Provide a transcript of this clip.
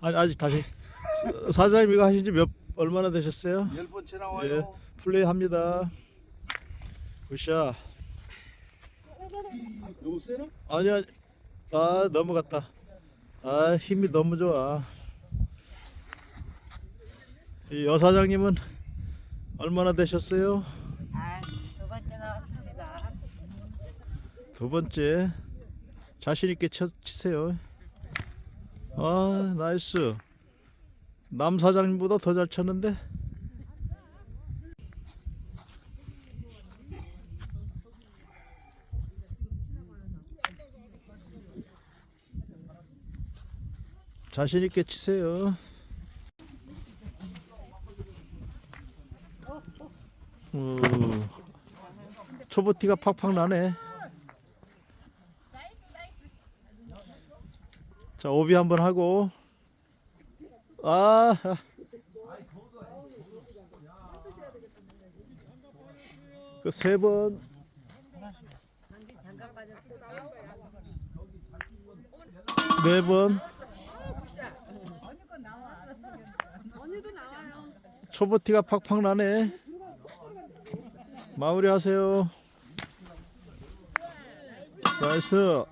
아니 아직 다시 사장님 이거 하신 지 몇 얼마나 되셨어요? 열 번째 예, 나와요. 플레이 합니다. 굿샷. 너무 세나? 아니야, 아 넘어갔다. 아 힘이 너무 좋아. 이 여사장님은 얼마나 되셨어요? 아, 두 번째 나왔습니다. 두 번째 자신 있게 쳐, 치세요. 아 나이스. 남 사장님보다 더 잘 쳤는데. 자신 있게 치세요. 어, 초보티가 팍팍 나네. 자 오비 한번 하고. 아. 그 세 번. 네 번. 초보티가 팍팍 나네. 마무리하세요. 나이스